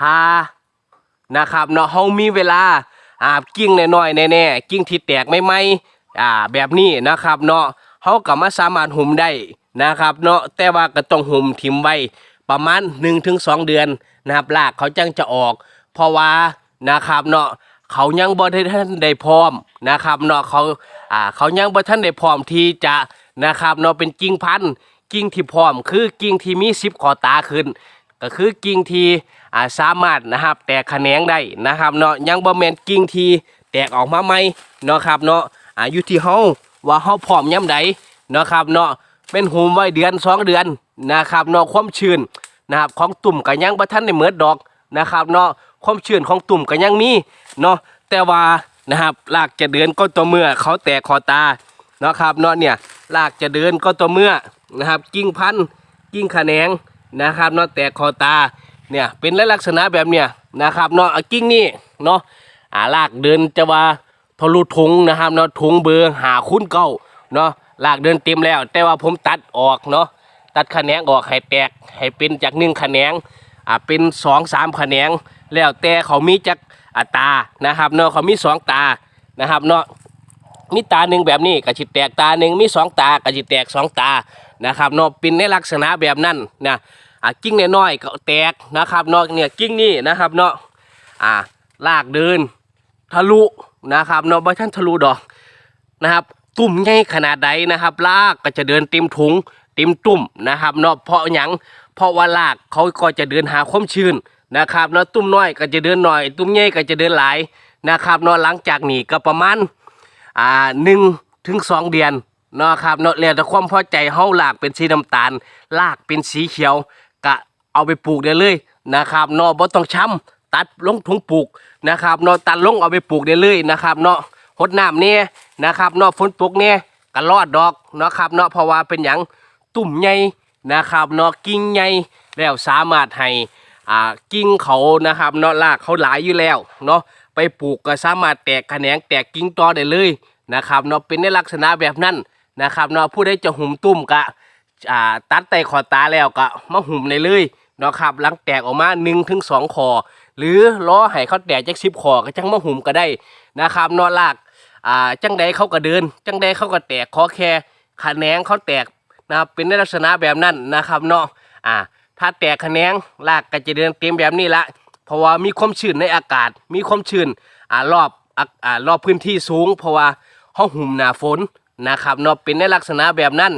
หานะครับเนาะเฮามีเวลาอ่ากิ้งน้อยๆแน่ๆกิ้งที่แตกใหม่ๆอ่าแบบนี้นะครับเนาะเฮาก็มาสามารถหุมได้นะครับเนาะแต่ว่าก็ต้องหุมทิมไว้ประมาณ 1-2 เดือนนะครับรากเขาจังจะออก เพราะว่านะครับเนาะเขายังบ่ได้ทันได้พร้อมนะครับเนาะเขาอ่าเขายังบ่ทันได้พร้อมที่จะนะครับเนาะเป็นกิ่งพันธุ์กิ่งที่พร้อม คือกิ่งที่มี10ขอตาขึ้น ก็คือกิ่งทีอ่าสามารถนะครับ แตกแขนงได้นะครับเนาะยังบ่แมนกิ่งทีแตกออกมาใหม่เนาะครับเนาะอ่าอยู่ที่เฮาว่าเฮาพร้อมยามใดเนาะครับเนาะเป็นหุมไว้เดือนสองเดือนนะครับเนาะความชื้นนะครับของตุ่มก็ยังบ่ทันได้เหมิดดอกนะครับเนาะความชื้นของตุ่มก็ยังมีเนาะแต่ว่านะครับรากจะเดือนก็ต่อเมื่อเขาแตกคอตาเนาะครับเนาะเนี่ยรากจะเดินก็ต่อเมื่อนะครับ กิ่งพันกิ่งแขนง นะครับเนาะแตกคอตาเนี่ยเป็นลักษณะแบบเนี้ยนะครับเนาะกิ้งนี่เนาะอ่าลากเดินจะว่าทะลุถุงนะครับเนาะถุงเบอร์หาคุ้นเก้าเนาะลากเดินเต็มแล้ว แต่ว่าผมตัดออกเนาะตัดแขนงออกให้แตกให้เป็นจากหนึ่งแขนงอ่าเป็นสองสามแขนงแล้วแต่เขามีจากอาตานะครับเนาะเขามีสองตานะครับเนาะ มีตาหนึ่งแบบนี้กระจิตแตกตาหนึ่งมีสองตากระจิตแตกสองตานะครับเนาะเป็นในลักษณะแบบนั้นนะอ่ากิ้งน้อยๆก็แตกนะครับเนาะเนี่ยกิ้งนี่นะครับเนาะอ่าลากเดิน ทะลุนะครับเนาะบ่ท่านทะลุดอกนะครับ ตุ่มใหญ่ขนาดใดนะครับ ลากก็จะเดินเต็มถุงเต็มตุ่มนะครับเนาะเพราะหยังเพราะว่าลากเขาก็จะเดินหาความชื้นนะครับเนาะตุ่มน้อยก็จะเดินหน่อย ตุ่มใหญ่ก็จะเดินหลายนะครับเนาะหลังจากนี้ก็ประมาณ อ่าหนึ่งถึงสองเดือนเนาะครับเนาะแล้วแต่ความพอใจเฮาลากเป็นสีน้ำตาลลากเป็นสีเขียวก็เอาไปปลูกได้เลยนะครับเนาะบ่ต้องช้ำตัดลงถุงปลูกนะครับเนาะตัดลงเอาไปปลูกได้เลยนะครับเนาะหดน้ำเนี่ยนะครับเนาะฝนตกเนี่ยก็รอดดอกเนาะครับเนาะเพราะว่าเป็นหยังตุ่มใหญ่นะครับเนาะกิ่งใหญ่แล้วสามารถให้อ่ากิ่งเขานะครับเนาะรากเขาหลายอยู่แล้วเนาะ ไปปลูกก็สามารถแตกแขนงแตกกิ่งตอได้เลยนะครับเนาะเป็นในลักษณะแบบนั้นนะครับเนาะผู้ใดจะหุ่มตุ้มกะตัดไตขอตาแล้วก็มาหุ่มในเลยเนาะครับหลังแตกออกมา1นถึงสคอ หรือล้อให้เขาแตกจักสิบคอก็จังมาหุ่มก็ได้นะครับเนาะลากอ่าจังใดเขาก็เดิน จังใดเขาก็แตกขอแค่แขนงเขาแตกนะครับเป็นในลักษณะแบบนั้นนะครับเนาะอ่าถ้าแตกแขนงลากก็จะเดินเต็มแบบนี้ละ เพราะว่ามีความชื้นในอากาศ มีความชื้นอ่ารอบอะอ่ารอบพื้นที่สูง เพราะว่าห้องหุ่มหนาฝนนะครับเนาะเป็นในลักษณะแบบนั้น